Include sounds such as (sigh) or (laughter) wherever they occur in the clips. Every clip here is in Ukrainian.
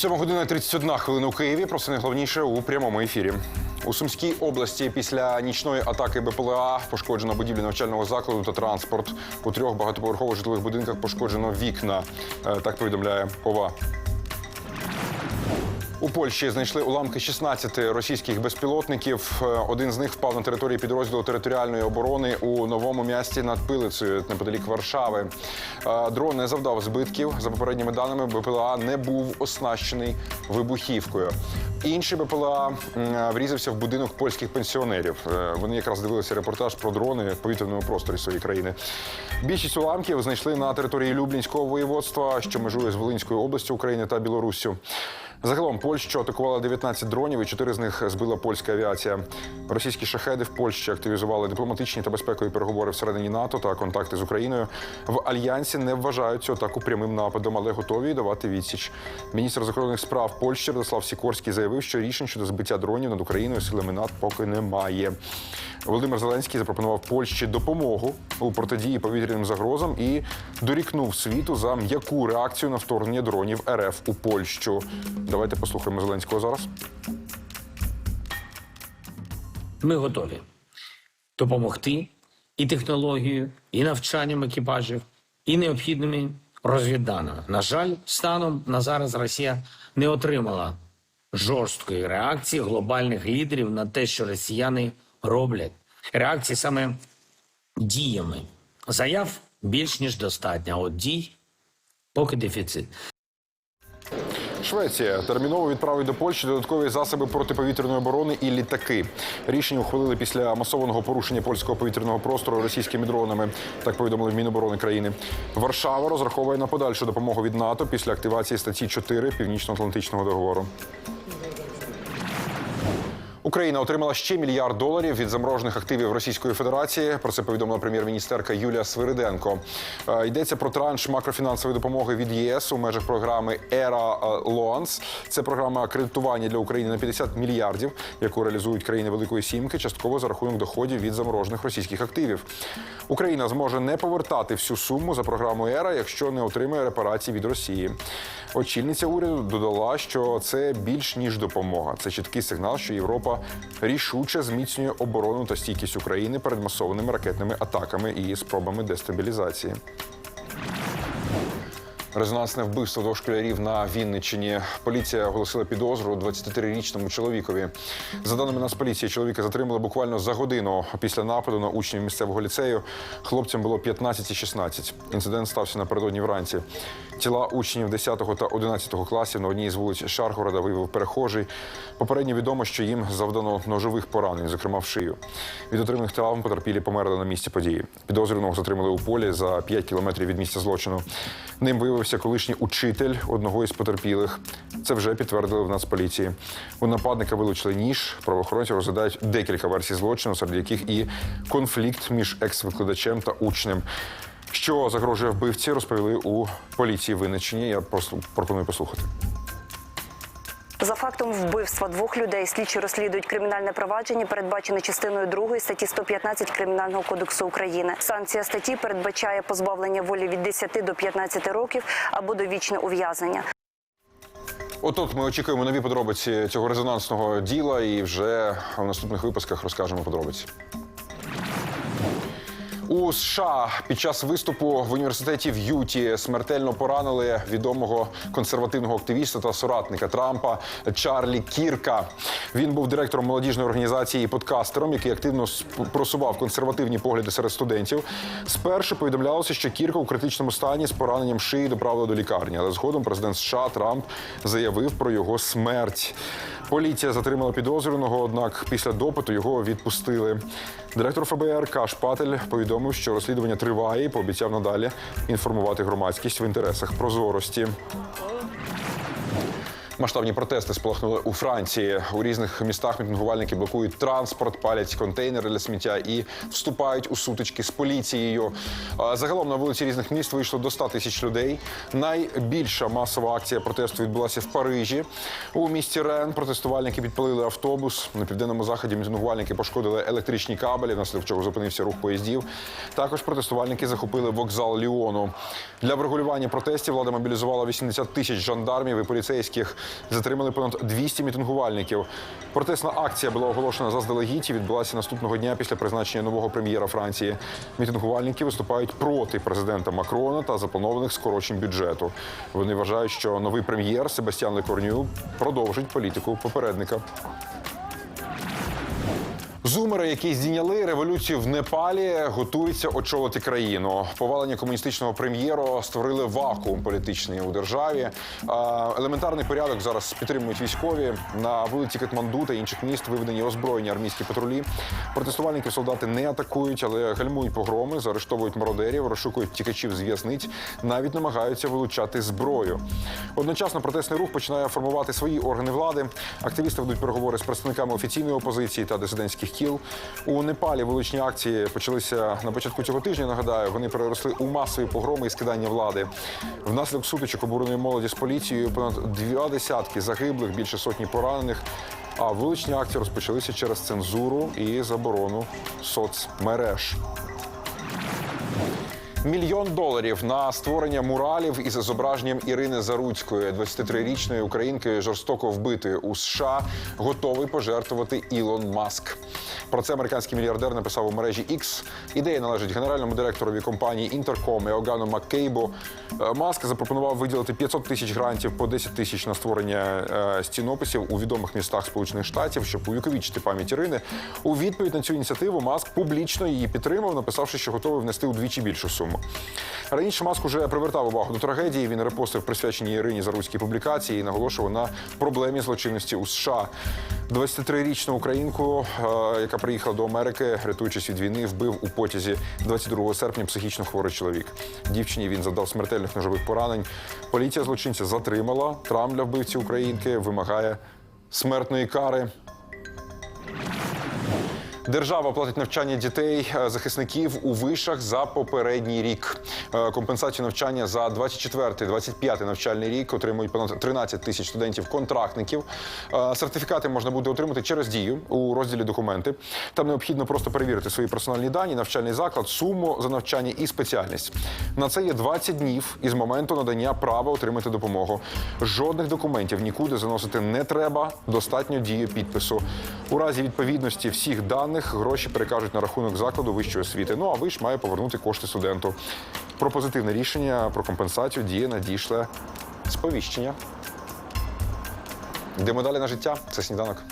7 година 31 хвилина у Києві. Про це найголовніше у прямому ефірі. У Сумській області після нічної атаки БПЛА пошкоджено будівлі навчального закладу та транспорт. У трьох багатоповерхових житлових будинках пошкоджено вікна. Е, Так повідомляє ОВА. У Польщі знайшли уламки 16 російських безпілотників. Е, Один з них впав на території підрозділу територіальної оборони у новому місті над Пилицею, неподалік Варшави. Е, Дрон не завдав збитків. За попередніми даними, БПЛА не був оснащений вибухівкою. Інший БПЛА врізався в будинок польських пенсіонерів. Е, Вони якраз дивилися репортаж про дрони в повітряному просторі своєї країни. Більшість уламків знайшли на території Люблінського воєводства, що межує з Волинською областю України та Білоруссю. Загалом Польщу атакувала 19 дронів, і 4 з них збила польська авіація. Російські шахеди в Польщі активізували дипломатичні та безпекові переговори всередині НАТО та контакти з Україною. В альянсі не вважають цю атаку прямим нападом, але готові давати відсіч. Міністр закордонних справ Польщі Радослав Сікорський заявив, що рішень щодо збиття дронів над Україною силами НАТО поки немає. Володимир Зеленський запропонував Польщі допомогу у протидії повітряним загрозам і дорікнув світу за м'яку реакцію на вторгнення дронів РФ у Польщу. Давайте послухаємо Зеленського зараз. Ми готові допомогти і технологією, і навчанням екіпажів, і необхідними розвідданими. На жаль, станом на зараз Росія не отримала жорсткої реакції глобальних лідерів на те, що росіяни роблять. Реакції саме діями. Заяв більш ніж достатньо, а от дій поки дефіцит. Швеція терміново відправить до Польщі додаткові засоби протиповітряної оборони і літаки. Рішення ухвалили після масованого порушення польського повітряного простору російськими дронами. Так повідомили в Міноборони країни. Варшава розраховує на подальшу допомогу від НАТО після активації статті 4 Північно-Атлантичного договору. Україна отримала ще мільярд доларів від заморожених активів Російської Федерації. Про це повідомила прем'єр-міністерка Юлія Свириденко. Е, Йдеться про транш макрофінансової допомоги від ЄС у межах програми ERA Loans. Це програма кредитування для України на 50 мільярдів, яку реалізують країни Великої Сімки, частково за рахунок доходів від заморожених російських активів. Україна зможе не повертати всю суму за програмою ERA, якщо не отримає репарацій від Росії. Очільниця уряду додала, що це більш ніж допомога. Це чіткий сигнал, що Європа рішуче зміцнює оборону та стійкість України перед масованими ракетними атаками і спробами дестабілізації. Резонансне вбивство двох школярів на Вінниччині. Поліція оголосила підозру 23-річному чоловікові. За даними Нацполіції, чоловіка затримали буквально за годину після нападу на учнів місцевого ліцею. Хлопцям було 15 і 16. Інцидент стався напередодні вранці. Тіла учнів 10 та 11 класів на одній з вулиць Шаргорода виявив перехожий. Попередньо відомо, що їм завдано ножових поранень, зокрема в шию. Від отриманих травм потерпілі померли на місці події. Підозрюваного затримали у полі за 5 кілометрів від місця злочину. Ним виявився колишній учитель одного із потерпілих. Це вже підтвердили в Нацполіції. У нападника вилучили ніж. Правоохоронці розглядають декілька версій злочину, серед яких і конфлікт між екс-викладачем та учнем. Що загрожує вбивці, розповіли у поліції Винниччині. Я просто пропоную послухати. За фактом вбивства двох людей слідчі розслідують кримінальне провадження, передбачене частиною 2 статті 115 Кримінального кодексу України. Санкція статті передбачає позбавлення волі від 10 до 15 років або довічне ув'язнення. Отут ми очікуємо нові подробиці цього резонансного діла, і вже в наступних випусках розкажемо подробиці. У США під час виступу в університеті в Юті смертельно поранили відомого консервативного активіста та соратника Трампа Чарлі Кірка. Він був директором молодіжної організації і подкастером, який активно просував консервативні погляди серед студентів. Спершу повідомлялося, що Кірка у критичному стані з пораненням шиї доправили до лікарні, але згодом президент США Трамп заявив про його смерть. Поліція затримала підозрюваного, однак після допиту його відпустили. Директор ФБР Каш Патель повідомив, що розслідування триває і пообіцяв надалі інформувати громадськість в інтересах прозорості. Масштабні протести спалахнули у Франції. У різних містах мітингувальники блокують транспорт, палять контейнери для сміття і вступають у сутички з поліцією. Загалом на вулиці різних міст вийшло до 100 тисяч людей. Найбільша масова акція протесту відбулася в Парижі. У місті Рен протестувальники підпалили автобус. На південному заході мітингувальники пошкодили електричні кабелі, внаслідок чого зупинився рух поїздів. Також протестувальники захопили вокзал Ліону. Для врегулювання протестів влада мобілізувала 80 тисяч жандармів і поліцейських. Затримали понад 200 мітингувальників. Протестна акція була оголошена заздалегідь і відбулася наступного дня після призначення нового прем'єра Франції. Мітингувальники виступають проти президента Макрона та запланованих скорочень бюджету. Вони вважають, що новий прем'єр Себастьян Лекорню продовжить політику попередника. Зумери, які здійняли революцію в Непалі, готуються очолити країну. Повалення комуністичного прем'єру створили вакуум політичний у державі. Елементарний порядок зараз підтримують військові. На вулиці Катманду та інших міст виведені озброєні армійські патрулі. Протестувальників солдати не атакують, але гальмують погроми, заарештовують мародерів, розшукують тікачів з в'язниць, навіть намагаються вилучати зброю. Одночасно протестний рух починає формувати свої органи влади. Активісти ведуть переговори з представниками офіційної опозиції та дисидентських кіл. У Непалі вуличні акції почалися на початку цього тижня. Нагадаю, вони переросли у масові погроми і скидання влади. Внаслідок сутичок обуреної молоді з поліцією понад два десятки загиблих, більше сотні поранених. А вуличні акції розпочалися через цензуру і заборону соцмереж. Мільйон доларів на створення муралів із зображенням Ірини Заруцької, 23-річної українки, жорстоко вбитої у США, готовий пожертвувати Ілон Маск. Про це американський мільярдер написав у мережі X. Ідея належить генеральному директорові компанії Інтерком Еогану Маккейбу. Е, Маск запропонував виділити 500 тисяч грантів по 10 тисяч на створення е, стінописів у відомих містах Сполучених Штатів, щоб увіковічити пам'ять Ірини. У відповідь на цю ініціативу Маск публічно її підтримав, написавши, що готовий внести удвічі більшу суму. Раніше Маск уже привертав увагу до трагедії. Він репостив присвячені Ірині Заруцькій публікації і наголошував на проблемі злочинності у США. 23-річну українку, е, яка приїхала до Америки, рятуючись від війни, вбив у потязі 22 серпня психічно хворий чоловік. Дівчині він завдав смертельних ножових поранень. Поліція злочинця затримала. Травм для вбивці українки вимагає смертної кари. Держава платить навчання дітей е, захисників у вишах за попередній рік. Е, Компенсацію навчання за 24-25 навчальний рік отримують понад 13 тисяч студентів-контрактників. Е, Сертифікати можна буде отримати через дію у розділі документи. Там необхідно просто перевірити свої персональні дані, навчальний заклад, суму за навчання і спеціальність. На це є 20 днів із моменту надання права отримати допомогу. Жодних документів нікуди заносити не треба. Достатньо дії підпису. У разі відповідності всіх даних гроші перекажуть на рахунок закладу вищої освіти. Ну а виш має повернути кошти студенту. Про позитивне рішення про компенсацію діє надійшле сповіщення. Йдемо далі на життя. Це сніданок.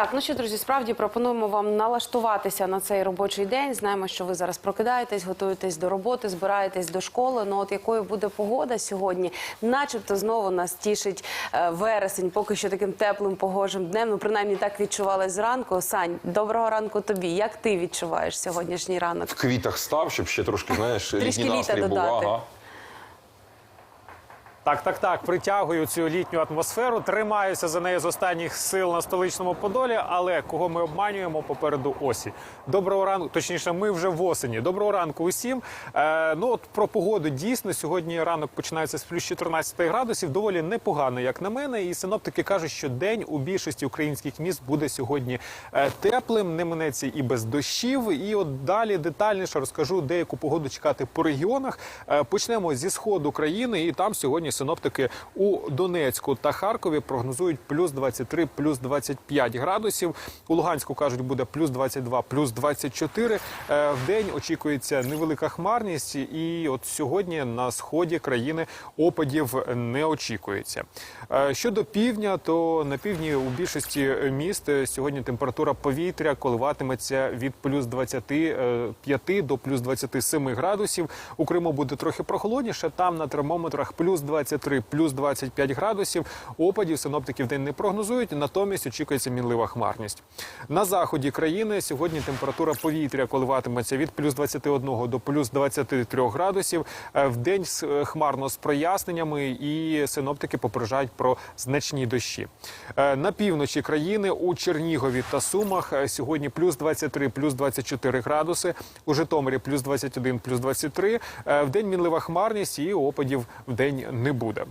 Так, ну що, друзі, справді пропонуємо вам налаштуватися на цей робочий день. Знаємо, що ви зараз прокидаєтесь, готуєтесь до роботи, збираєтесь до школи. Ну от якою буде погода сьогодні, начебто знову нас тішить е, вересень, поки що таким теплим погожим днем. Ну принаймні так відчувалось зранку. Сань, доброго ранку тобі. Як ти відчуваєш сьогоднішній ранок? В квітах став, щоб ще трошки, знаєш, Трішки літній літа настрій був. додати. Ага. Так, так, так. Притягую цю літню атмосферу. Тримаюся за нею з останніх сил на столичному Подолі. Але кого ми обманюємо попереду осі? Доброго ранку, точніше, ми вже в осені. Доброго ранку усім. Е, ну от про погоду дійсно сьогодні ранок починається з плюс 14 градусів. Доволі непогано, як на мене. І синоптики кажуть, що день у більшості українських міст буде сьогодні е, теплим, не минеться і без дощів. І от далі детальніше розкажу деяку погоду чекати по регіонах. Е, почнемо зі сходу країни, і там сьогодні синоптики у Донецьку та Харкові прогнозують плюс 23, плюс 25 градусів. У Луганську кажуть, буде плюс 22, плюс 24. Е, В день очікується невелика хмарність, і от сьогодні на сході країни опадів не очікується. Е, Щодо півдня, то на півдні у більшості міст сьогодні температура повітря коливатиметься від плюс 25 до плюс 27 градусів. У Криму буде трохи прохолодніше. Там на термометрах плюс 23, плюс 25 градусів. Опадів синоптики в день не прогнозують. Натомість очікується мінлива хмарність. На заході країни сьогодні температура повітря коливатиметься від плюс 21 до плюс 23 градусів. Е, В день е, хмарно з проясненнями, і синоптики попереджають про значні дощі. Е, На півночі країни у Чернігові та Сумах сьогодні плюс 23, плюс 24 градуси. У Житомирі плюс 21, плюс 23. Е, В день мінлива хмарність і опадів в день не не буде.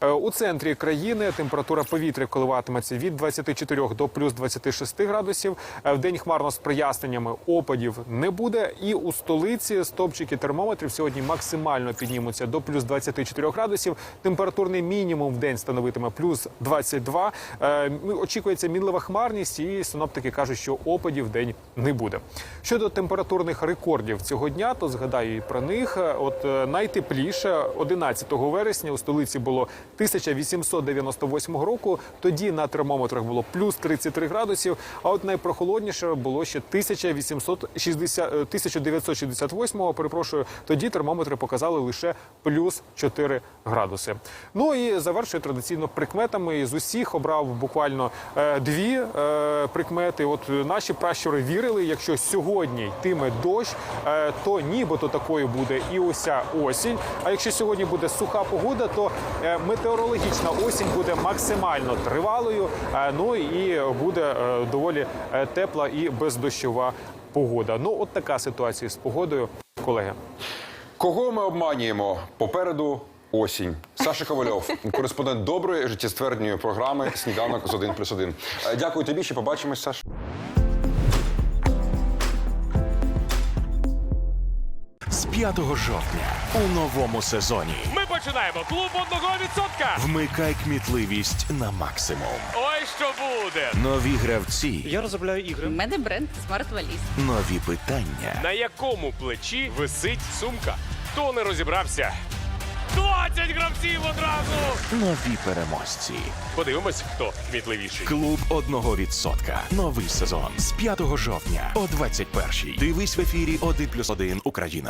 Е, У центрі країни температура повітря коливатиметься від 24 до плюс 26 градусів. Е, В день хмарно з проясненнями опадів не буде. І у столиці стопчики термометрів сьогодні максимально піднімуться до плюс 24 градусів. Температурний мінімум в день становитиме плюс 22. Е, Очікується мінлива хмарність, і синоптики кажуть, що опадів в день не буде. Щодо температурних рекордів цього дня, то згадаю і про них. От найтепліше 11 вересня у столиці було 1898 року. Тоді на термометрах було плюс 33 градусів. А от найпрохолодніше було ще 1860, е, 1968-го, Перепрошую, тоді термометри показали лише плюс 4 градуси. Ну і завершую традиційно прикметами. З усіх обрав буквально е, дві е, прикмети. От е, наші пращури вірили, якщо сьогодні йтиме дощ, е, то нібито такою буде і уся осінь. А якщо сьогодні буде суха погода, то е, метеорологічна осінь буде максимально тривалою. е, Ну і буде е, доволі тепла і бездощова погода. Ну, от така ситуація з погодою, колеги. Кого ми обманюємо? Попереду осінь. Саша Ковальов, (laughs) кореспондент доброї життєствердньої програми Сніданок з 1 плюс 1. Дякую тобі, ще побачимось, Саш. 5 жовтня у новому сезоні. Ми починаємо клуб одного відсотка. Вмикай кмітливість на максимум. Ой, що буде? Нові гравці, Я розробляю ігри. У мене бренд Smart Valise. нові питання, На якому плечі висить сумка? Хто не розібрався? 20 гравців одразу. нові переможці. Подивимось, хто кмітливіший. Клуб одного відсотка. Новий сезон з 5 жовтня о 21-й. Дивись в ефірі 1+,1 Україна.